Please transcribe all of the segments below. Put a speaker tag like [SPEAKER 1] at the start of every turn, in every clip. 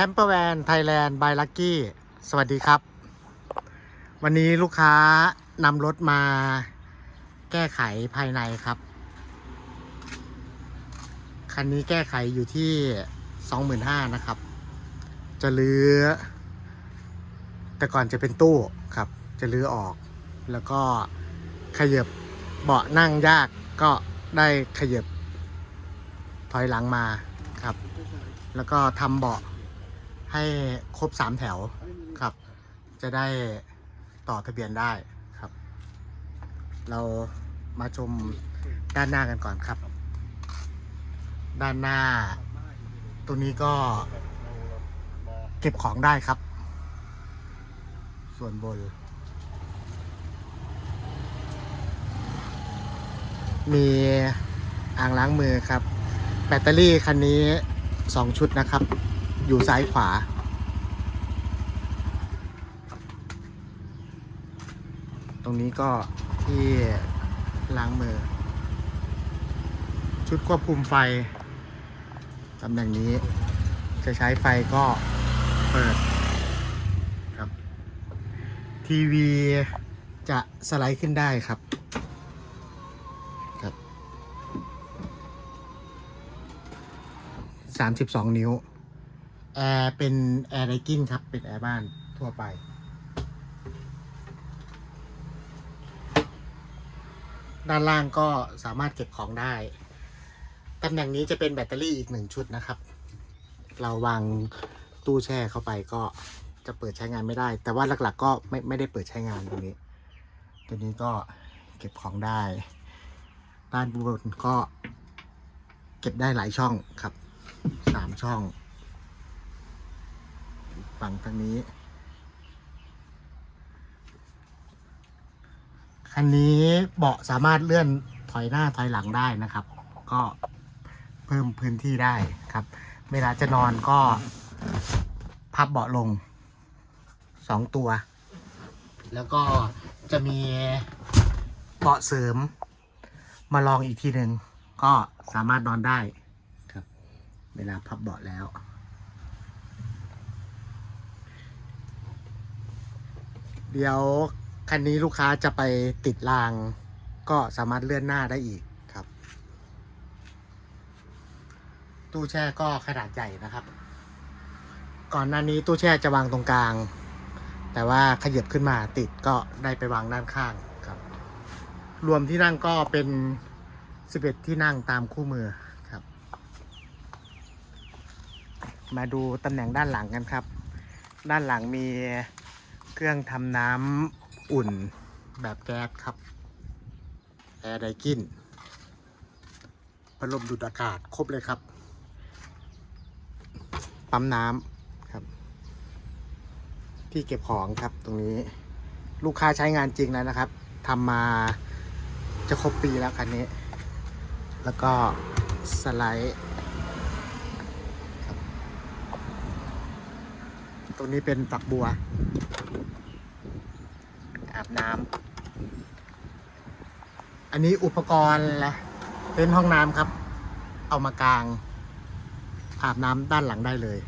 [SPEAKER 1] แคมเปอร์แวนไทยแลนด์บายลักกี้ สวัสดีครับ วันนี้ลูกค้านำรถมาแก้ไขภายในครับ คันนี้แก้ไขอยู่ที่ 25,000นะครับ จะรื้อ แต่ก่อนจะเป็นตู้ครับ จะรื้อออก แล้วก็ขยับเบาะนั่งยากก็ได้ขยับถอยหลังมาครับ แล้วก็ทำเบาะ ให้ครบสามแถวครับ จะได้ต่อทะเบียนได้ครับ เรามาชมด้านหน้ากันก่อนครับ ด้านหน้า ตัวนี้ก็เก็บของได้ครับ ส่วนบน มีอ่างล้างมือครับ แบตเตอรี่คันนี้ 2 ชุดนะครับ อยู่ซ้ายขวา ตรงนี้ก็ที่ล้างมือ ชุดควบคุมไฟตำแหน่งนี้จะใช้ไฟก็เปิดครับทีวีจะสไลด์ขึ้นได้ครับครับ 32 นิ้ว แอร์เป็นแอร์ไดกินครับ เป็นแอร์บ้านทั่วไป ด้านล่างก็สามารถเก็บของได้ ตำแหน่งนี้จะเป็นแบตเตอรี่อีกหนึ่งชุดนะครับ เราวางตู้แช่เข้าไปก็จะเปิดใช้งานไม่ได้ แต่ว่าหลัก ๆ ก็ไม่ไม่ได้เปิดใช้งานตรงนี้ ตัวนี้ก็เก็บของได้ ด้านบนก็เก็บได้หลายช่องครับสามช่อง ฝั่งทางนี้ คันนี้เบาะสามารถเลื่อนถอยหน้าถอยหลังได้นะครับ ก็เพิ่มพื้นที่ได้ครับ เวลาจะนอนก็พับเบาะลงสองตัว แล้วก็จะมีเบาะเสริม มาลองอีกทีหนึ่งก็สามารถนอนได้ครับ เวลาพับเบาะแล้ว เดี๋ยวคันนี้ลูกค้าจะไปติดราง ก็สามารถเลื่อนหน้าได้อีกครับ ตู้แช่ก็ขนาดใหญ่นะครับ ก่อนหน้านี้ตู้แช่จะวางตรงกลาง แต่ว่าขยับขึ้นมาติดก็ได้ไปวางด้านข้างครับ รวมที่นั่งก็เป็น 11 ที่นั่งตามคู่มือครับ มาดูตำแหน่งด้านหลังกันครับ ด้านหลังมี เครื่องทำน้ำอุ่นแบบแก๊สครับ แอร์ไดกินพัดลมดูดอากาศครบเลยครับ ปั๊มน้ำครับ ที่เก็บของครับตรงนี้ลูกค้าใช้งานจริงแล้วนะครับทำมาจะครบปีแล้วคันนี้ แล้วก็สไลด์ครับตรงนี้เป็นฝักบัว น้ำอันนี้อุปกรณ์ละเป็นห้องน้ำครับ เอามากาง อาบน้ำด้านหลังได้เลย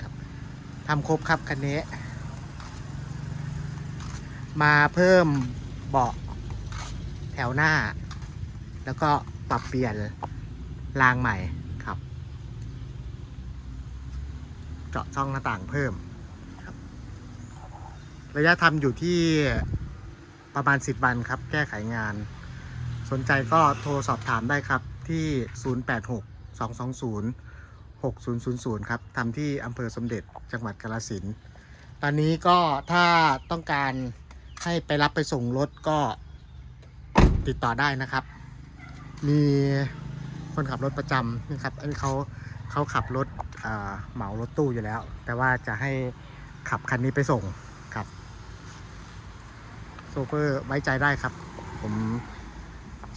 [SPEAKER 1] ครับทำครบครับคันนี้ มาเพิ่มเบาะแถวหน้า แล้วก็ปรับเปลี่ยนรางใหม่ครับ เจาะช่องหน้าต่างเพิ่ม ระยะทำอยู่ที่ประมาณ 10 วันครับ แก้ไขงาน สนใจก็โทรสอบถามได้ครับที่ 086 220 6000 ครับทำที่อำเภอสมเด็จจังหวัดกาฬสินธุ์ตอนนี้ก็ถ้าต้องการให้ไปรับไปส่งรถก็ติดต่อได้นะครับ มีคนขับรถประจำนะครับ อันนี้เขาเขาขับรถเหมารถตู้อยู่แล้ว แต่ว่าจะให้ขับคันนี้ไปส่งครับ ซเฟอร์ไว้ใจได้ครับ ผม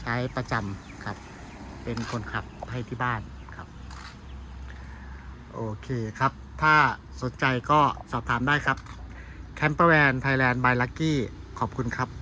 [SPEAKER 1] ใช้ประจำครับ เป็นคนขับให้ที่บ้านครับ โอเคครับ ถ้าสนใจก็สอบถามได้ครับแคมเปอร์แวนไทยแลนด์บายลักกี้ขอบคุณครับ